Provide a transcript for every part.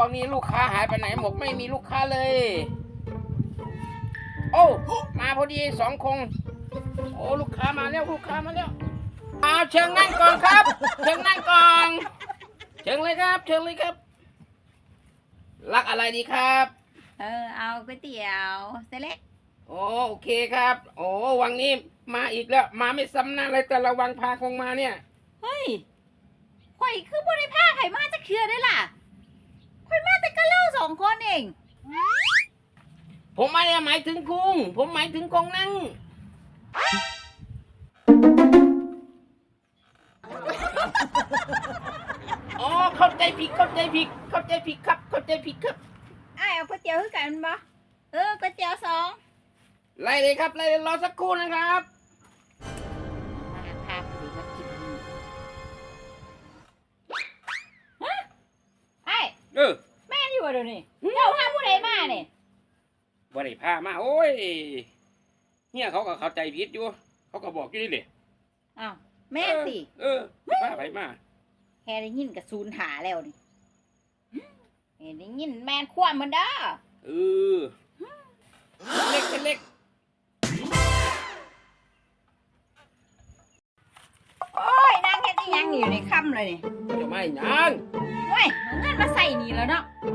วันนี้ลูกค้าหายไปไหนหมดไม่มีลูกค้าเลย โอ้ มาพอดีสองคง โอ้ลูกค้ามาแล้วลูกค้ามาแล้วเอาเชิญนั่งก่อนครับ เชิญนั่งก่อนเชิญเลยครับ เชิญเลยครับ รักอะไรดีครับ เออ เอาก๋วยเตี๋ยวเส้นเล็ก โอ้โอเคครับ โอ้วังนี้มาอีกแล้ว มาไม่ซ้ำหน้าเลยแต่ละวังพาคงมาเนี่ย เฮ้ยข่อยคือบ่ได้พาไข่มาจะเคือได้ล่ะข่อยมาแต่ก็เล่าส องคนเองผมไม่ได้หมายถึงคุงผมหมายถึงกองนั่งอ๋อเข้าใจผิดเข้าใจผิดเข้าใจผิดครับ เข้าใจผิดครับไอ้ายเอาก๋วยเตี๋ยวคือกันบ่เออก๋วยเตี๋ยวสองไล่เลยครับไล่เลยรอสักครู่นะครับมาพาพอดีมากินฮะไอ้าย เออ แม่นอยู่บ่เดี๋ยวนี้เจ้าพาผู้ใดมาเนี่ยบริพามาโอ้ยเฮียเขาก็เข้าใจผิดอยู่ เขาก็บอกอยู่นี่เลยอ้าวแม่นสิเออพาไปมาแฮได้ยินกับซูนหาแล้วนี่แฮได้ยินแม่นควรมันเด้อเออเล็กเล็กโอ้ยนางเฮ็ดอีหยังนี่อยู่ในค่ำเลยนี่จะไม่ยังเว้ยเอาเงินมาใส่นี่แล้วเนาะโอ้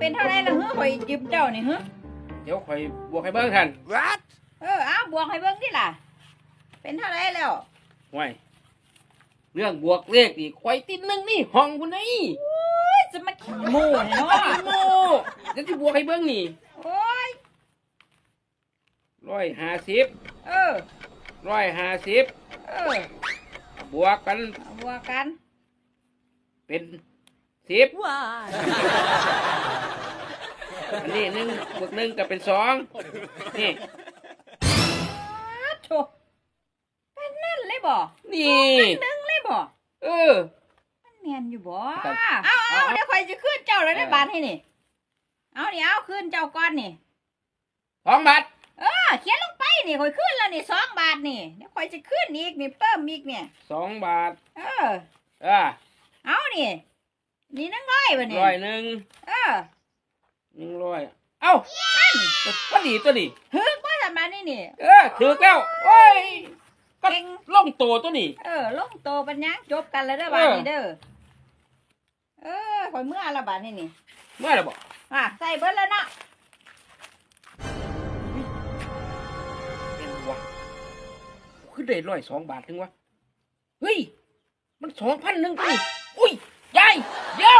เป็นเท่าไรละเฮ้อข่อยยืมเจ้านี่เฮ้อเดี๋ยวคอยบวกให้เบิ้งทัน What เออเอาบวกให้เบิ่งดิล่ะ เป็นเท่าไรแล้วห่วยเรื่องบวกเลขนี่คอยติดหนึ่งนี่ห้องคุณนี่เฮ้ยจะมาขี้โม่เนี่ยเนาะโม่เดี๋ยวที่บวกให้เบิ้งนี่โอ้ยร้อยห้าสิบเออร้อยห้าสิบเออบวกกันเอาบวกกัน เป็น สิบว้าอันนี้หนึ่งบวกหนึ่งก็เป็นสองนี่ โถเป็นนั่นเลยบ่นี่หนึ่งเลยบ่เออ มันแม่นอยู่บ่ครับ เอาเอาเอาเดี๋ยวข่อยจะขึ้นเจ้าแล้วได้เออบาทให้นี่ เอานี่เอาขึ้นเจ้าก้อนนี่ สองบาทเออเขียนลงไปนี่ข่อยขึ้นแล้วนี่สองบาทนี่เดี๋ยวข่อยจะขึ้นอีกนี่เพิ่มอีกเนี่ย สองบาทเอออ่าเอานี่ นี่นั่งร้อยบ่นี่ร้อยหนึ่งเออหนึ่งร้อยเอ้าก็ดีตัวนี้ฮึกว่าทำมานี่นี่ เออถือแล้วโอ้ยก็เก่งล่องโตตัวนี้ เออลงโตปัญญังจบกันแล้วเด้อบาทนี่เด้อเออข่อยเมื่อละบาทนี่นี่ เมื่อไหรบอกอะใส่เบิดแล้วเนาะเป็นวะขึ้นได้ร้อยสองบาทถึงวะเฮ้ย มันสองพันหนึ่งตัว นี่